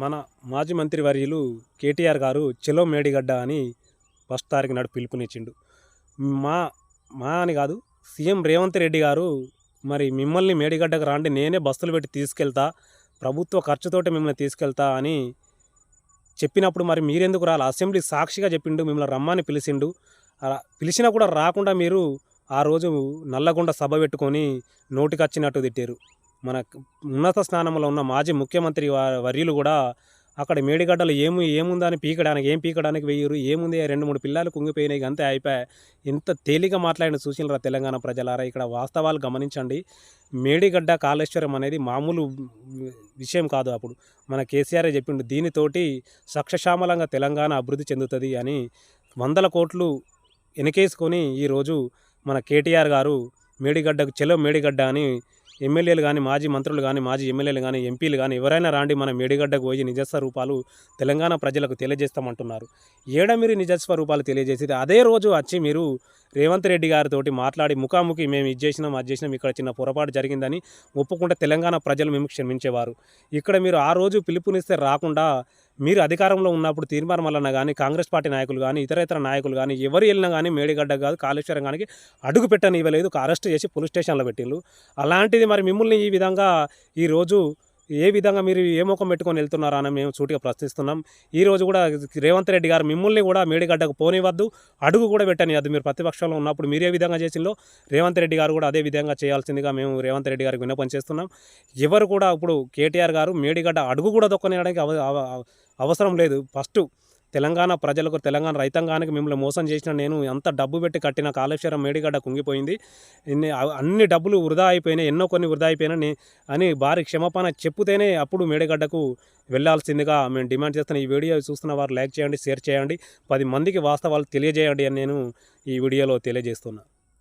మన మాజీ మంత్రి వర్యులు కేటీఆర్ గారు చెలో మేడిగడ్డ అని ఫస్ట్ తారీఖు నాడు పిలుపునిచ్చిండు. మా మా అని కాదు సీఎం రేవంత్ రెడ్డి గారు మరి మిమ్మల్ని మేడిగడ్డకు రాండి నేనే బస్సులు పెట్టి తీసుకెళ్తా ప్రభుత్వ ఖర్చుతోటి మిమ్మల్ని తీసుకెళ్తా అని చెప్పినప్పుడు మరి మీరెందుకు రాలి? అసెంబ్లీ సాక్షిగా చెప్పిండు మిమ్మల్ని రమ్మని పిలిచిండు. అలా పిలిచినా కూడా రాకుండా మీరు ఆ రోజు నల్లగొండ సభ పెట్టుకొని నోటికొచ్చినట్టు తిట్టారు. మన ఉన్నత స్థానంలో ఉన్న మాజీ ముఖ్యమంత్రి వర్యులు కూడా అక్కడ మేడిగడ్డలు ఏము ఏముందని పీకడానికి ఏం పీకడానికి వెయ్యరు ఏముంది రెండు మూడు పిల్లలు కుంగిపోయినాయి అంతే అయిపోయాయి. ఎంత తేలిక మాట్లాడిన సూచనలు తెలంగాణ ప్రజలారా ఇక్కడ వాస్తవాలు గమనించండి. మేడిగడ్డ కాళేశ్వరం అనేది మామూలు విషయం కాదు అప్పుడు. మన కేసీఆర్ చెప్పిండు దీనితోటి సక్షశామలంగా తెలంగాణ అభివృద్ధి చెందుతుంది అని వందల కోట్లు వెనకేసుకొని ఈరోజు మన కేటీఆర్ గారు మేడిగడ్డకు చెలో మేడిగడ్డ అని ఎమ్మెల్యేలు కానీ మాజీ మంత్రులు కానీ మాజీ ఎమ్మెల్యేలు కానీ ఎంపీలు కానీ ఎవరైనా రాండి మన మేడిగడ్డకు పోయి నిజస్వరూపాలు తెలంగాణ ప్రజలకు తెలియజేస్తామంటున్నారు. ఏడ మీరు నిజస్వరూపాలు తెలియజేసేది? అదే రోజు వచ్చి మీరు రేవంత్ రెడ్డి గారితో మాట్లాడి ముఖాముఖి మేము ఇది చేసినాం అది చేసినాం ఇక్కడ చిన్న పొరపాటు జరిగిందని ఒప్పుకుంటే తెలంగాణ ప్రజలు మేము క్షమించేవారు. ఇక్కడ మీరు ఆ రోజు పిలుపునిస్తే రాకుండా మీరు అధికారంలో ఉన్నప్పుడు తీర్మానం వలన కానీ కాంగ్రెస్ పార్టీ నాయకులు కానీ ఇతర ఇతర నాయకులు కానీ ఎవరు వెళ్ళినా కానీ మేడిగడ్డ కాదు కాళేశ్వరం కానీ అడుగు పెట్టని ఇవ్వలేదు అరెస్ట్ చేసి పోలీస్ స్టేషన్లో పెట్టిండ్రు. అలాంటిది మరి మిమ్మల్ని ఈ విధంగా ఈరోజు ఏ విధంగా మీరు ఏ ముఖం పెట్టుకొని వెళ్తున్నారని మేము సూటిగా ప్రశ్నిస్తున్నాం. ఈరోజు కూడా రేవంత్ రెడ్డి గారు మిమ్మల్ని కూడా మేడిగడ్డకు పోనివద్దు అడుగు కూడా పెట్టనివద్దు మీరు ప్రతిపక్షంలో ఉన్నప్పుడు మీరు ఏ విధంగా చేసిందో రేవంత్ రెడ్డి గారు కూడా అదే విధంగా చేయాల్సిందిగా మేము రేవంత్ రెడ్డి గారికి విన్నపం చేస్తున్నాం. ఎవరు కూడా ఇప్పుడు కేటీఆర్ గారు మేడిగడ్డ అడుగు కూడా దొక్కనియడానికి అవ అవ- అవసరం లేదు. ఫస్ట్ తెలంగాణ ప్రజలకు తెలంగాణ రైతాంగానికి మిమ్మల్ని మోసం చేసిన నేను ఎంత డబ్బు పెట్టి కట్టిన కాళేశ్వరం మేడిగడ్డ కుంగిపోయింది. ఇన్ని అన్ని డబ్బులు వృధా అయిపోయినాయి ఎన్నో కొన్ని వృధా అయిపోయినాయి అని భారీ క్షమాపణ చెప్పుతేనే అప్పుడు మేడిగడ్డకు వెళ్ళాల్సిందిగా మేము డిమాండ్ చేస్తున్న. ఈ వీడియో చూస్తున్న వారు లైక్ చేయండి షేర్ చేయండి. పది మందికి వాస్తవాలు తెలియజేయండి అని నేను ఈ వీడియోలో తెలియజేస్తున్నాను